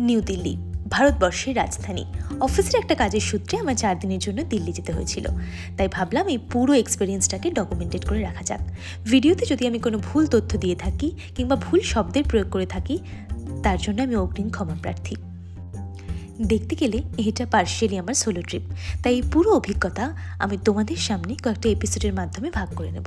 New Delhi, ভারতবর্ষের রাজধানী। অফিসের একটা কাজের সূত্রে আমার চার দিনের জন্য দিল্লি যেতে হয়েছিল। তাই ভাবলাম এই পুরো এক্সপিরিয়েন্সটাকে ডকুমেন্টেড করে রাখা যাক। ভিডিওতে যদি আমি কোনো ভুল তথ্য দিয়ে থাকি কিংবা ভুল শব্দের প্রয়োগ করে থাকি, তার জন্য আমি অগ্রিম ক্ষমা প্রার্থী। দেখতে গেলে এটা পার্শিয়ালি আমার সোলো ট্রিপ তাই এই পুরো অভিজ্ঞতা আমি তোমাদের সামনে কয়েকটা এপিসোডের মাধ্যমে ভাগ করে নেব।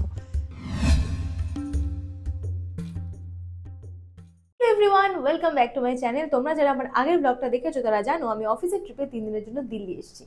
Everyone welcome back to my channel তোমরা যারা আমার আগের ব্লগটা দেখেছ, তারা জানো আমি অফিসের ট্রিপে তিন দিনের জন্য দিল্লি এসেছি।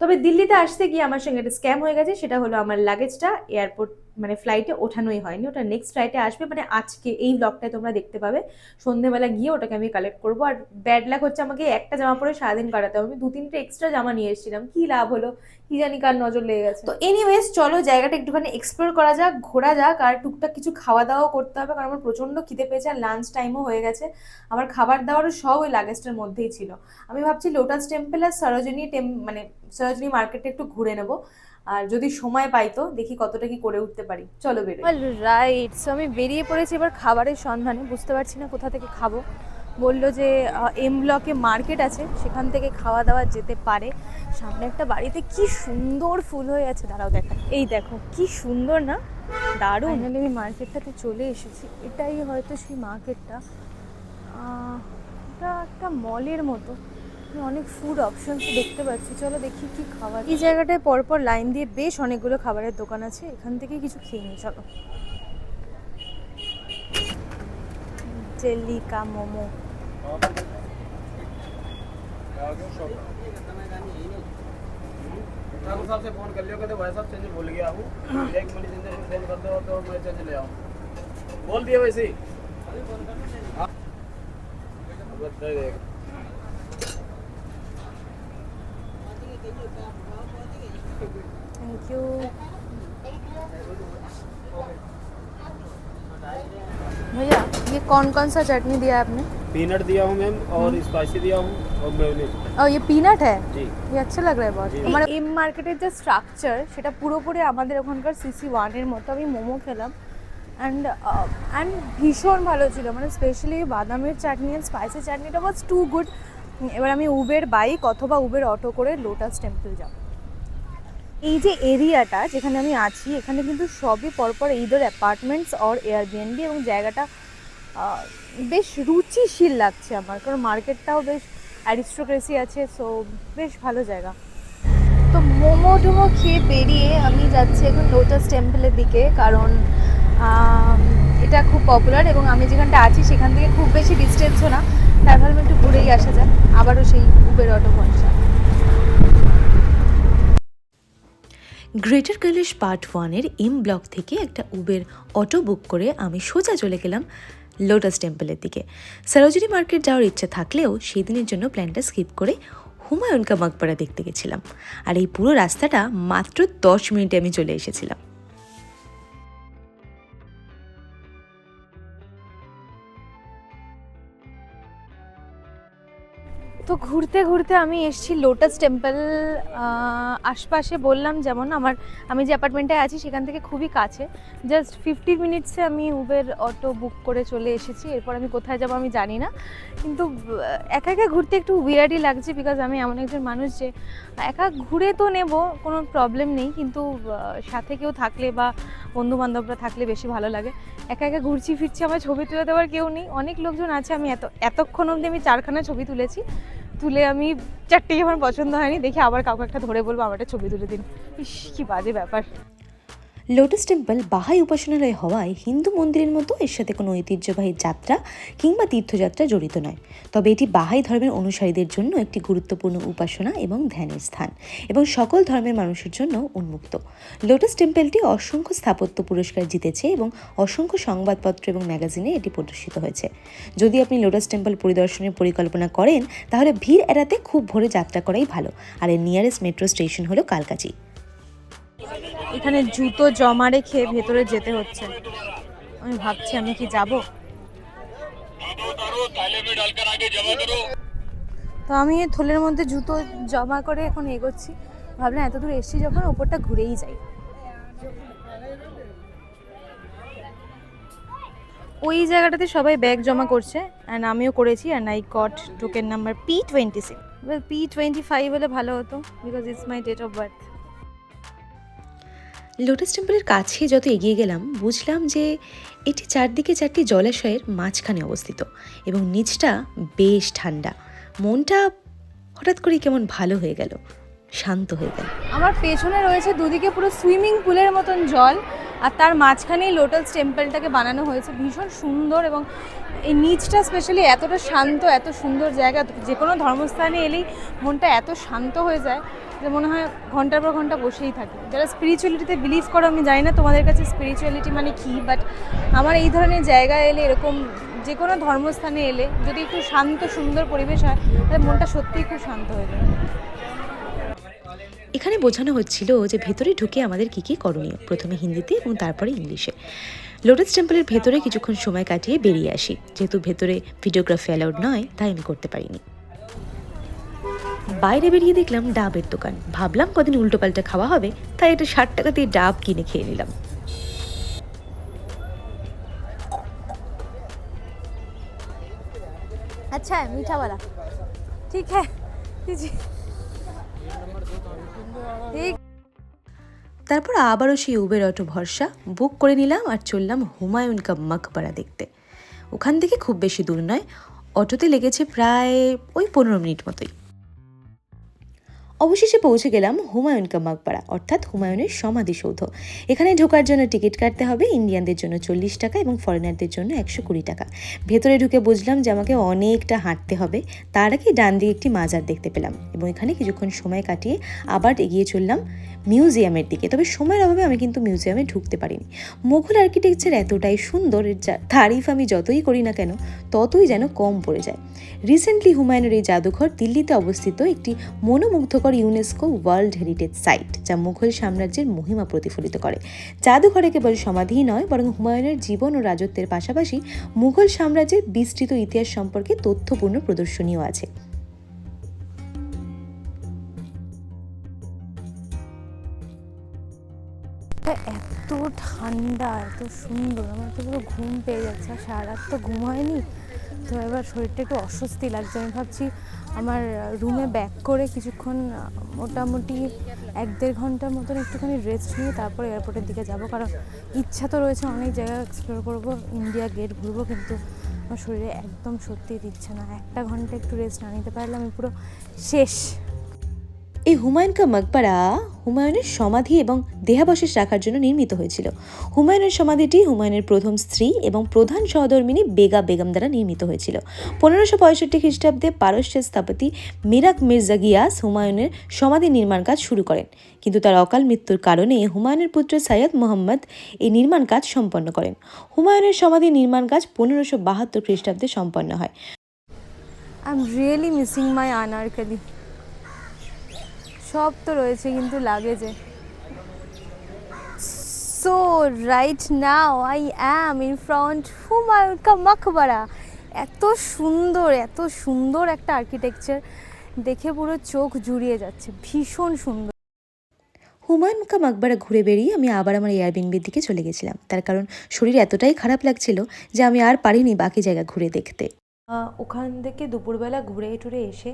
তবে দিল্লিতে আসতে গিয়ে আমার সঙ্গে একটা স্ক্যাম হয়ে গেছে, সেটা হলো আমার লাগেজটা এয়ারপোর্ট মানে ফ্লাইটে ওঠানোই হয়নি। ওটা নেক্সট ফ্লাইটে আসবে। মানে আজকে এই ব্লগটায় তোমরা দেখতে পাবে। সন্ধেবেলা গিয়ে ওটাকে আমি কালেক্ট করব। আর ব্যাড লাক হচ্ছে আমাকে একটা জামা পরে সারাদিন কাটাতে হবে। আমি দু তিনটে এক্সট্রা জামা নিয়ে এসেছিলাম। কি লাভ হলো? কি জানি কার নজর লেগে গেছে। তো এনিওয়েজ চলো জায়গাটা একটুখানি এক্সপ্লোর করা যাক, ঘোরা যাক। আর টুকটাক কিছু খাওয়া দাওয়াও করতে হবে। কারণ আমার প্রচণ্ড খিদে পেয়েছে আর লাঞ্চ টাইমও হয়ে গেছে। আমার খাবার দাবারও সব ওই লাগেজটার মধ্যেই ছিল। আমি ভাবছি লোটাস টেম্পল আর সরোজিনী টেম মানে সরোজিনী মার্কেটে একটু ঘুরে নেব। আর যদি সময় পাই তো দেখি কতটা কি করে উঠতে পারি। চলো বেরো রাইট সো আমি বেরিয়ে পড়েছি এবার খাবারের সন্ধানে বুঝতে পারছি না কোথা থেকে খাব। বলল যে এম ব্লকে মার্কেট আছে সেখান থেকে খাওয়া দাওয়া যেতে পারে। সামনে একটা বাড়িতে কি সুন্দর ফুল হয়ে আছে দাঁড়াও দেখা। এই দেখো কি সুন্দর না? দারুণ। আমি মার্কেটটাতে চলে এসেছি। এটাই হয়তো সেই মার্কেটটা এটা একটা মলের মতো। অনেক ফুড অপশনস দেখতে পাচ্ছি চলো দেখি কি খাবার এই জায়গাটায় পরপর লাইন দিয়ে বেশ অনেকগুলো খাবারের দোকান আছে এখান থেকে কিছু খেয়ে নিই চলো জেলি কা মোমো ठाकुर साहब से फोन कर लियो कहते भाई साहब चेंज भूल गया हूँ एक मिनट जिंदर में फोन कर दो तो मैं चेंज ले आऊँ बोल दिया वैसे ही कौन कौन सा चटनी दिया है आपने पीनट दिया हूँ मैम और स्पाइसी दिया हूँ और मेयोनीज और ये পিনাট है जी ये अच्छा लग रहा है बहुत জি। আমার এম মার্কেটের যে স্ট্রাকচার সেটা পুরোপুরি আমাদের ওখানকার সিসি ওয়ানের মতো আমি মোমো খেলাম অ্যান্ড অ্যান্ড ভীষণ ভালো ছিল মানে স্পেশালি বাদামের চাটনি আর স্পাইসি চাটনিটা ওয়াজ টু গুড এবার আমি উবের বাইক অথবা উবের অটো করে লোটাস টেম্পল যাব এই যে এরিয়াটা যেখানে আমি আছি এখানে কিন্তু সবই পরপর এইদের অ্যাপার্টমেন্টস অর এয়ারবিএনবি এবং জায়গাটা আহ, বেশ রুচিশীল লাগছে আমার, কারণ মার্কেটটাও বেশ অ্যারিস্টোক্রেসি আছে সো বেশ ভালো জায়গা। তো মোমো টোমো খেয়ে বেরিয়ে আমি যাচ্ছি এখন লোটাস টেম্পলের দিকে, কারণ এটা খুব পপুলার এবং আমি যেখানটা আছি সেখান থেকে খুব বেশি ডিস্টেন্সও না। তাই ভাবলাম একটু ঘুরেই আসা যাক, আবারও সেই উবের অটো ভরসা গ্রেটার কৈলাস পার্ট ওয়ানের এম ব্লক থেকে একটা উবের অটো বুক করে আমি সোজা চলে গেলাম লোটাস টেম্পলের দিকে। সরোজিনী মার্কেট যাওয়ার ইচ্ছে থাকলেও সেই দিনের জন্য প্ল্যানটা স্কিপ করে হুমায়ুন কা মকবরা দেখতে গেছিলাম। আর এই পুরো রাস্তাটা মাত্র দশ মিনিটে আমি চলে এসেছিলাম। তো ঘুরতে ঘুরতে আমি এসেছি লোটাস টেম্পল আশপাশে বললাম যেমন আমার, আমি যে অ্যাপার্টমেন্টে আছি সেখান থেকে খুবই কাছে। জাস্ট ফিফটি মিনিটসে আমি উবের অটো বুক করে চলে এসেছি। এরপর আমি কোথায় যাব আমি জানি না। কিন্তু একা একা ঘুরতে একটু উইয়ার্ডই লাগছে বিকজ আমি এমন একজন মানুষ যে, একা ঘুরে তো নেব, কোনো প্রবলেম নেই। কিন্তু সাথে কেউ থাকলে বা বন্ধু বান্ধবরা থাকলে বেশি ভালো লাগে। একা একা ঘুরছি, ফিরছি, আমার ছবি তুলে দেওয়ার কেউ নেই। অনেক লোকজন আছে, আমি এত, এতক্ষণ অবধি আমি চারখানা ছবি তুলেছি। তুলে আমি চারটেই আমার পছন্দ হয়নি, দেখি আবার কাউকে একটা ধরে বলব আমার একটা ছবি তুলে দিন। ইস, কি বাজে ব্যাপার। লোটাস টেম্পল বাহাই উপাসনালয় হওয়ায় হিন্দু মন্দিরের মতো এর সাথে কোনো ঐতিহ্যবাহী যাত্রা কিংবা তীর্থযাত্রা জড়িত নয়। তবে এটি বাহাই ধর্মের অনুসারীদের জন্য একটি গুরুত্বপূর্ণ উপাসনা এবং ধ্যানের স্থান এবং সকল ধর্মের মানুষের জন্য উন্মুক্ত। লোটাস টেম্পলটি অসংখ্য স্থাপত্য পুরস্কার জিতেছে এবং অসংখ্য সংবাদপত্র এবং ম্যাগাজিনে এটি প্রদর্শিত হয়েছে। যদি আপনি লোটাস টেম্পল পরিদর্শনের পরিকল্পনা করেন, তাহলে ভিড় এড়াতে খুব ভোরে যাত্রা করাই ভালো। আর এর নিয়ারেস্ট মেট্রো স্টেশন হলো কালকাচি। এখানে জুতো জমা রেখে ভেতরে যেতে হচ্ছে। আমি ভাবছি আমি কি যাব? তো আমি থলের মধ্যে জুতো জমা করে এখন এগোচ্ছি। ভাবলাম এত দূর এসছি যখন ওপরটা ঘুরেই যাই। ওই জায়গাটাতে সবাই ব্যাগ জমা করছে অ্যান্ড আমিও করেছি and I got token number P twenty six P twenty five হলে ভালো হতো because it's my date of birth Lotus টেম্পলের কাছে যত এগিয়ে গেলাম, বুঝলাম যে এটি চারদিকে চারটি জলাশয়ের মাঝখানে অবস্থিত এবং নিচটা বেশ ঠান্ডা। মনটা হঠাৎ করে কেমন ভালো হয়ে গেল, শান্ত হয়ে গেল। আমার পেছনে রয়েছে দুদিকে পুরো সুইমিং পুলের মতন জল। আর তার মাঝখানেই লোটাস টেম্পলটাকে বানানো হয়েছে। ভীষণ সুন্দর এবং এই নিচটা স্পেশালি এতটা শান্ত, এত সুন্দর জায়গা যে কোনো ধর্মস্থানে এলেই মনটা এত শান্ত হয়ে যায় যে মনে হয় ঘণ্টার পর ঘণ্টা বসেই থাকে। যারা স্পিরিচুয়ালিটিতে বিলিভ করো, আমি জানি না তোমাদের কাছে স্পিরিচুয়ালিটি মানে কী বাট আমার এই ধরনের জায়গায় এলে, এরকম যে কোনো ধর্মস্থানে এলে যদি একটু শান্ত, সুন্দর পরিবেশ হয়, তাহলে মনটা সত্যিই খুব শান্ত হয়ে যায়। এখানে বোঝানো হচ্ছিল যে ভেতরে ঢুকে আমাদের কী কী করণীয়। প্রথমে হিন্দিতে এবং তারপরে ইংলিশে। লোটাস টেম্পলের ভেতরে কিছুক্ষণ সময় কাটিয়ে বেরিয়ে আসি। যেহেতু ভেতরে ভিডিওগ্রাফি অ্যালাউড নয়, তাই আমি করতে পারিনি। বাইরে বেরিয়ে দেখলাম ডাবের দোকান। ভাবলাম কদিন উল্টোপাল্টা খাওয়া হবে, তাই এটা ষাট টাকা দিয়ে ডাব কিনে খেয়ে নিলাম। আচ্ছা মিঠা वाला ঠিক হ্যাঁ তারপর আবারও সেই উবের অটো ভরসা, বুক করে নিলাম আর চললাম হুমায়ুন কা মকবারা দেখতে। ওখান থেকে খুব বেশি দূর নয়, অটোতে লেগেছে প্রায় ওই পনেরো মিনিট মতোই। অবশেষে পৌঁছে গেলাম হুমায়ুন কামাকপাড়া, অর্থাৎ হুমায়ুনের সমাধিসৌধ। এখানে ঢোকার জন্য টিকিট কাটতে হবে, ইন্ডিয়ানদের জন্য চল্লিশ টাকা এবং ফরেনারদের জন্য একশো কুড়ি টাকা। ভেতরে ঢুকে বুঝলাম যে আমাকে অনেকটা হাঁটতে হবে, তার আগে ডান দিকে একটি মাজার দেখতে পেলাম এবং এখানে কিছুক্ষণ সময় কাটিয়ে আবার এগিয়ে চললাম মিউজিয়ামের দিকে। তবে সময়ের অভাবে আমি কিন্তু মিউজিয়ামে ঢুকতে পারিনি। মুঘল আর্কিটেকচার এতটাই সুন্দর তারিফ আমি যতই করি না কেন, ততই যেন কম পড়ে যায়। রিসেন্টলি হুমায়ুনের এই জাদুঘর দিল্লিতে অবস্থিত একটি মনোমুগ্ধকর ইউনেস্কো ওয়ার্ল্ড হেরিটেজ সাইট, যা মুঘল সাম্রাজ্যের মহিমা প্রতিফলিত করে। জাদুঘরে কেবল সমাধিই নয়, বরং হুমায়ুনের জীবন ও রাজত্বের পাশাপাশি মুঘল সাম্রাজ্যের বিস্তৃত ইতিহাস সম্পর্কে তথ্যপূর্ণ প্রদর্শনীও আছে। এত ঠান্ডা, এত সুন্দর, আমার তো পুরো ঘুম পেয়ে যাচ্ছে, আর সারা রাত তো ঘুম হয়নি তো এবার শরীরটা একটু অস্বস্তি লাগছে, আমি ভাবছি আমার রুমে ব্যাক করে কিছুক্ষণ মোটামুটি এক দেড় ঘণ্টার মতন একটুখানি রেস্ট নিয়ে তারপর এয়ারপোর্টের দিকে যাব। কারণ ইচ্ছা তো রয়েছে অনেক জায়গা এক্সপ্লোর করব ইন্ডিয়া গেট ঘুরবো, কিন্তু আমার শরীরে একদম সত্যি দিচ্ছে না। একটা ঘণ্টা একটু রেস্ট না নিতে পারলে আমি পুরো শেষ। এই হুমায়ুন কা মকবরা হুমায়ুনের সমাধি এবং দেহাবশেষ রাখার জন্য নির্মিত হয়েছিল। হুমায়ুনের সমাধিটি হুমায়ুনের প্রথম স্ত্রী এবং প্রধান সহধর্মিনী বেগা বেগম দ্বারা নির্মিত হয়েছিল। পনেরোশো পঁয়ষট্টি খ্রিস্টাব্দে পারস্যের স্থপতি মিরাক মির্জা গিয়াস হুমায়ুনের সমাধি নির্মাণ কাজ শুরু করেন। কিন্তু তার অকাল মৃত্যুর কারণে হুমায়ুনের পুত্র সৈয়দ মোহাম্মদ এই নির্মাণ কাজ সম্পন্ন করেন। হুমায়ুনের সমাধি নির্মাণ কাজ পনেরোশো বাহাত্তর খ্রিস্টাব্দে সম্পন্ন হয়। I am really missing my Anarkali সব তো রয়েছে কিন্তু লাগেজে। So right now I am in front Humayun কা মকবরা এত সুন্দর এত সুন্দর একটা আর্কিটেকচার দেখে পুরো চোখ জুড়িয়ে যাচ্ছে ভীষণ সুন্দর। হুমায়ুন কা মাকবারা ঘুরে বেরিয়ে আমি আবার আমার এয়ারবিনবির দিকে চলে গেছিলাম। তার কারণ শরীর এতটাই খারাপ লাগছিল যে আমি আর পারিনি বাকি জায়গা ঘুরে দেখতে। ওখান থেকে দুপুরবেলা ঘুরে টুরে এসে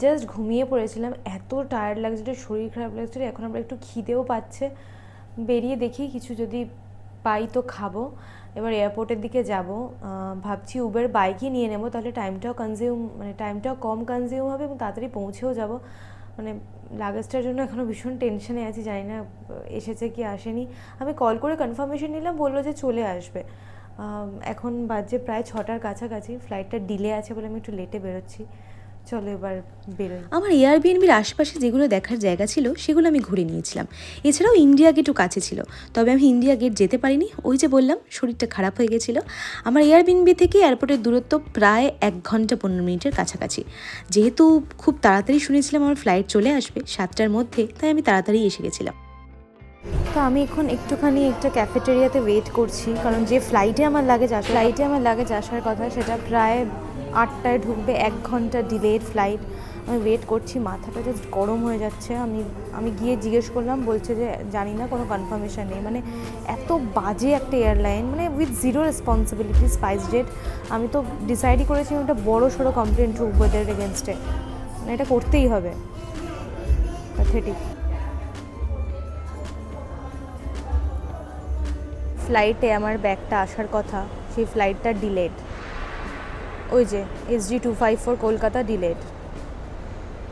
জাস্ট ঘুমিয়ে পড়েছিলাম। এত টায়ার্ড লাগছিল শরীর খারাপ লাগছিল এখন আমরা একটু খিদেও পাচ্ছে। বেরিয়ে দেখি কিছু যদি পাই তো খাব। এবার এয়ারপোর্টের দিকে যাব। ভাবছি উবের বাইকই নিয়ে নেব, তাহলে টাইমটাও কনজিউম মানে টাইমটাও কম কনজিউম হবে এবং তাড়াতাড়ি পৌঁছেও যাব। মানে লাগেজটার জন্য এখনও ভীষণ টেনশনে আছি, জানি না, এসেছে কি আসেনি। আমি কল করে কনফার্মেশন নিলাম, বলল যে চলে আসবে। এখন বাজে প্রায় ছটার কাছাকাছি ফ্লাইটটা ডিলে আছে বলে আমি একটু লেটে বেরোচ্ছি। চলো এবার বেরোই। আমার এয়ারবিএনবির আশেপাশে যেগুলো দেখার জায়গা ছিল সেগুলো আমি ঘুরে নিয়েছিলাম। এছাড়াও ইন্ডিয়া গেটও কাছে ছিল। তবে আমি ইন্ডিয়া গেট যেতে পারিনি। ওই যে বললাম শরীরটা খারাপ হয়ে গেছিল। আমার এয়ারবিএনবি থেকে এয়ারপোর্টের দূরত্ব প্রায় এক ঘণ্টা পনেরো মিনিটের কাছাকাছি। যেহেতু খুব তাড়াতাড়ি শুনেছিলাম আমার ফ্লাইট চলে আসবে সাতটার মধ্যে তাই আমি তাড়াতাড়ি এসে গেছিলাম। তো আমি এখন একটুখানি একটা ক্যাফেটেরিয়াতে ওয়েট করছি। কারণ যে ফ্লাইটে আমার লাগেজ আস ফ্লাইটে আমার লাগেজ আসার কথা সেটা প্রায় আটটায় ঢুকবে, এক ঘণ্টা ডিলেড ফ্লাইট আমি ওয়েট করছি, মাথাটা জাস্ট গরম হয়ে যাচ্ছে। আমি আমি গিয়ে জিজ্ঞেস করলাম, বলছে যে, জানি না, কোনো কনফার্মেশান নেই। মানে এত বাজে একটা এয়ারলাইন মানে with zero responsibility SpiceJet আমি তো ডিসাইডই করেছি একটা বড়ো সড়ো কমপ্লেন ঠুকবো এদের এগেনস্টে মানে এটা করতেই হবে। প্যাথেটিক ফ্লাইটে আমার ব্যাগটা আসার কথা, সেই ফ্লাইটটা ডিলেড ওই যে S G two five four Kolkata delayed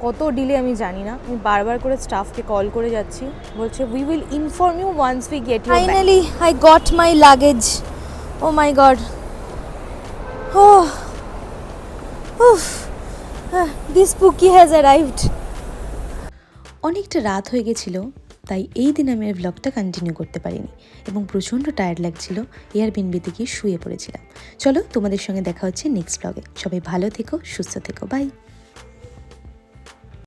কত ডিলে আমি জানি না। আমি বারবার করে স্টাফকে কল করে যাচ্ছি। বলছে we will inform you once we get finally I got my luggage oh my god. Ah, This spooky has arrived. অনেকটা রাত হয়ে গেছিল। তাই এই দিন আমি আর ব্লগটা কন্টিনিউ করতে পারিনি এবং প্রচণ্ড টায়ার্ড লাগছিল এয়ারবিনবিতে গিয়ে শুয়ে পড়েছিলাম। চলো তোমাদের সঙ্গে দেখা হচ্ছে নেক্সট ব্লগে সবাই ভালো থেকো, সুস্থ থেকো বাই